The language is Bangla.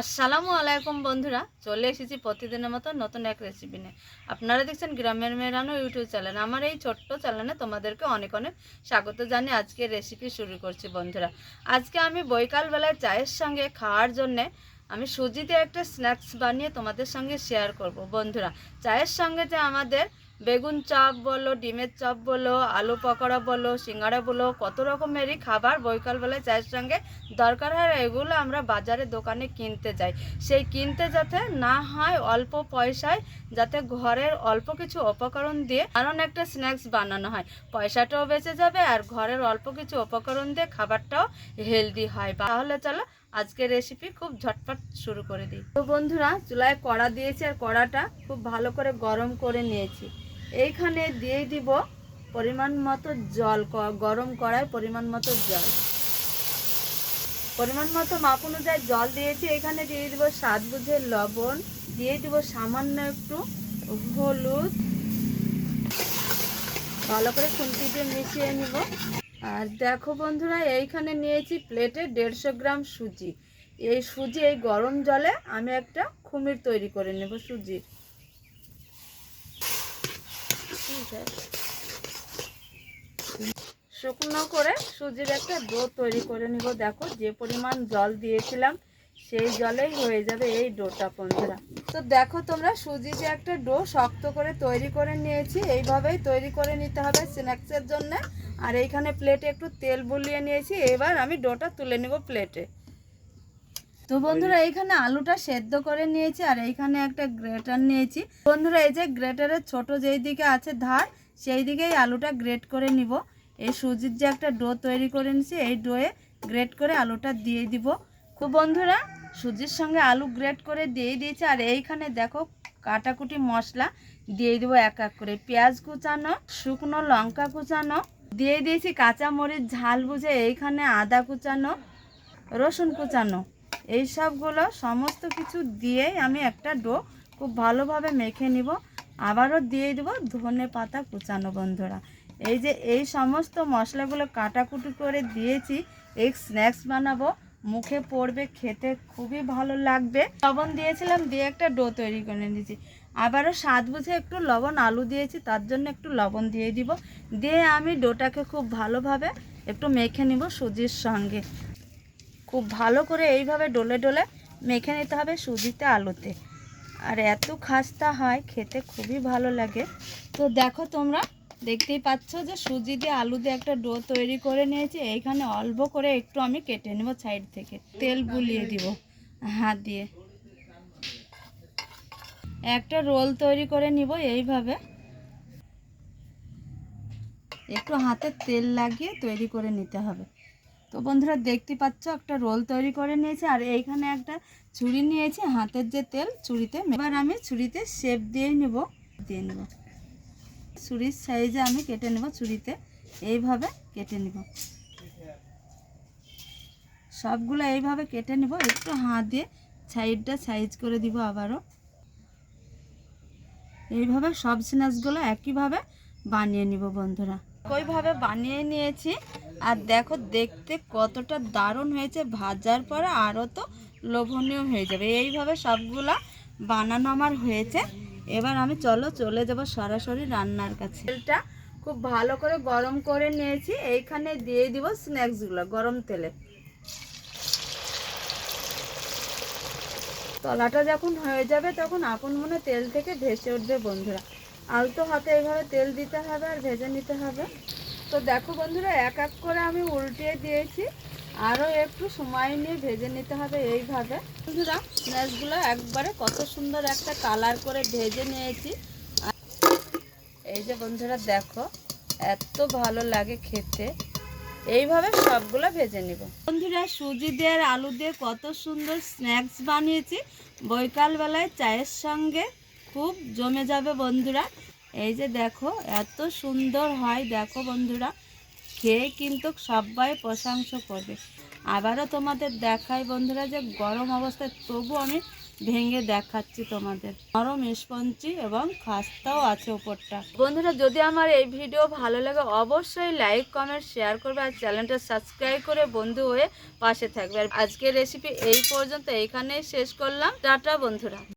আসসালামু আলাইকুম বন্ধুরা, চলে এসেছি প্রতিদিনের মতো নতুন এক রেসিপি নিয়ে। আপনারা দেখছেন গ্রামের মেয়েরানো ইউটিউব চ্যানেল। আমার এই ছোট্ট চ্যানেলে তোমাদেরকে অনেক অনেক স্বাগত জানিয়ে আজকে রেসিপি শুরু করছি বন্ধুরা। আজকে আমি বৈকালবেলায় চায়ের সঙ্গে খাওয়ার জন্যে আমি সুজিতে একটা স্ন্যাক্স বানিয়ে তোমাদের সঙ্গে শেয়ার করব। বন্ধুরা, চায়ের সঙ্গে যে আমাদের বেগুন চপ বলো, ডিমের চপ বলো, আলু পকোড়া বলো সিঙ্গাড়া বলো, কত রকমেরই খাবার বৈকালবেলায় চায়ের সঙ্গে দরকার হয়, এগুলো আমরা বাজারে দোকানে কিনতে যাই। সেই কিনতে যাতে না হয় অল্প পয়সায়, যাতে ঘরের অল্প কিছু উপকরণ দিয়ে কারণ একটা স্ন্যাক্স বানানো হয়। পয়সাটাও বেঁচে যাবে আর ঘরের অল্প কিছু উপকরণ দিয়ে খাবারটাও হেলদি হয়। তাহলে চলো আজকের রেসিপি খুব ঝটপট শুরু করে দিই। তো বন্ধুরা, চুলায় কড়া দিয়েছি আর কড়াটা খুব ভালো করে গরম করে নিয়েছি। এইখানে দিয়ে দিব পরিমাণ মতো জল গরম করায় পরিমাণ মতো জল। পরিমাণ মতো মাপ অনুযায়ী জল দিয়েছি। এখানে দিয়ে দিব স্বাদ বুঝে লবণ, দিয়ে দিব সামান্য একটু হলুদ। ভালো করে খুন্তি দিয়ে মিশিয়ে নিব। আর দেখো বন্ধুরা, এইখানে নিয়েছি প্লেটে দেড়শো গ্রাম সুজি। এই সুজি, এই গরম জলে আমি একটা খুমির তৈরি করে নেব সুজির। শুকনো করে সুজির একটা ডো তৈরি করে নিব। দেখো যে পরিমাণ জল দিয়েছিলাম, সেই জলেই হয়ে যাবে এই ডোটা বন্ধুরা। তো দেখো তোমরা, সুজি যে একটা ডো শক্ত করে তৈরি করে নিয়েছি, এইভাবেই তৈরি করে নিতে হবে স্ন্যাক্সের জন্য। আর এইখানে প্লেটে একটু তেল বুলিয়ে নিয়েছি, এবার আমি ডোটা তুলে নিব প্লেটে তো বন্ধুরা এইখানে আলুটা সেদ্ধ করে নিয়েছি আর এইখানে একটা গ্রেটার নিয়েছি। বন্ধুরা এই যে গ্রেটারের ছোট যেই দিকে আছে ধার সেই দিকেই আলুটা গ্রেট করে নিব। এই সুজির যে একটা ডো তৈরি করে নিয়েছি এই ডোয়ে গ্রেট করে আলুটা দিয়ে দিব। খুব বন্ধুরা সুজির সঙ্গে আলু গ্রেট করে দিয়ে দিয়েছি আর এইখানে দেখো কাটাকুটি মশলা দিয়ে দিব এক এক করে। পেঁয়াজ কুচানো শুকনো লঙ্কা কুচানো দিয়ে দিয়েছি কাঁচামরিচ ঝাল বুঝে এইখানে আদা কুচানো রসুন কুচানো। এই সবগুলো সমস্ত কিছু দিয়েই আমি একটা ডো খুব ভালোভাবে মেখে নিব। আবারও দিয়ে দেবো ধনে পাতা কুচানো বন্ধুরা। এই যে এই সমস্ত মশলাগুলো কাটাকুটি করে দিয়েছি এই স্ন্যাক্স বানাবো। মুখে পড়বে, খেতে খুবই ভালো লাগবে। লবণ দিয়েছিলাম, দিয়ে একটা ডো তৈরি করে নিয়েছি। আবারও স্বাদ বুঝে একটু লবণ, আলু দিয়েছি, তার জন্য একটু লবণ দিয়ে দিব। দিয়ে আমি ডোটাকে খুব ভালোভাবে একটু মেখে নিব সুজির সঙ্গে। খুব ভালো করে এইভাবে ডলে ডলে মেখে নিতে হবে সুজিতে, আলুতে। আর এত খাস্তা হয়, খেতে খুবই ভালো লাগে। তো দেখো তোমরা, দেখতেই পাচ্ছ যে সুজি দিয়ে আলু দিয়ে একটা ডো তৈরি করে নিয়েছি। এইখানে অল্প করে একটু আমি কেটে নেব সাইড থেকে। তেল বুলিয়ে দিব, হাত দিয়ে। একটা রোল তৈরি করে নিব এইভাবে। একটু হাতে তেল লাগিয়ে তৈরি করে নিতে হবে। তো বন্ধুরা দেখতে পাচ্ছ, একটা রোল তৈরি করে নিয়েছি। আর এইখানে একটা ছুরি নিয়েছি, হাতের যে তেল ছুরিতে। এবার আমি ছুরিতে শেপ দিয়ে নেব দিয়ে নেব। ছুরির সাইজে আমি কেটে নেব ছুরিতে, এইভাবে কেটে নেব। সবগুলো এইভাবে কেটে নেব, একটু হাত দিয়ে সাইডটা সাইজ করে দিব আবারও। এইভাবে সব স্ন্যাক্সগুলো একইভাবে বানিয়ে নিব বন্ধুরা। ওইভাবে বানিয়ে নিয়েছি। আর দেখো দেখতে কতটা দারুণ হয়েছে, ভাজার পরে আরও তো লোভনীয় হয়ে যাবে। এইভাবে সবগুলা বানানো আমার হয়েছে। এবার আমি চলো চলে যাব সরাসরি রান্নার কাছে। তেলটা খুব ভালো করে গরম করে নিয়েছি। এইখানে দিয়ে দিব স্ন্যাক্সগুলো, গরম তেলে। তলাটা যখন হয়ে যাবে তখন আপন মনে তেল থেকে ভেসে উঠবে বন্ধুরা। আলতো হাতে এইভাবে তেল দিতে হবে আর ভেজে নিতে হবে। তো দেখো বন্ধুরা, এক এক করে আমি উল্টিয়ে দিয়েছি। আরও একটু সময় নিয়ে ভেজে নিতে হবে এইভাবে। বন্ধুরা স্ন্যাচগুলো একবারে কত সুন্দর একটা কালার করে ভেজে নিয়েছি। এই যে বন্ধুরা, দেখো, এত ভালো লাগে খেতে। এইভাবে সবগুলো ভেজে নিব। বন্ধুরা, সুজি দিয়ে আলু দিয়ে কত সুন্দর স্ন্যাক্স বানিয়েছি। বৈকালবেলায় চায়ের সঙ্গে খুব জমে যাবে বন্ধুরা। এই যে দেখো, এত সুন্দর হয়। দেখো বন্ধুরা, খেয়ে কিন্তু সবাই প্রশংসা করবে। আবারও তোমাদের দেখাই বন্ধুরা যে গরম অবস্থায় তবু আমি ভেঙে দেখাচ্ছি তোমাদের। নরম স্পঞ্জি এবং খাস্তাও আছে উপরটা বন্ধুরা, যদি আমার এই ভিডিও ভালো লাগে, অবশ্যই লাইক, কমেন্ট, শেয়ার করবে আর চ্যানেলটা সাবস্ক্রাইব করে বন্ধু হয়ে পাশে থাকবে। আর আজকের রেসিপি এই পর্যন্ত এইখানেই শেষ করলাম। টাটা বন্ধুরা।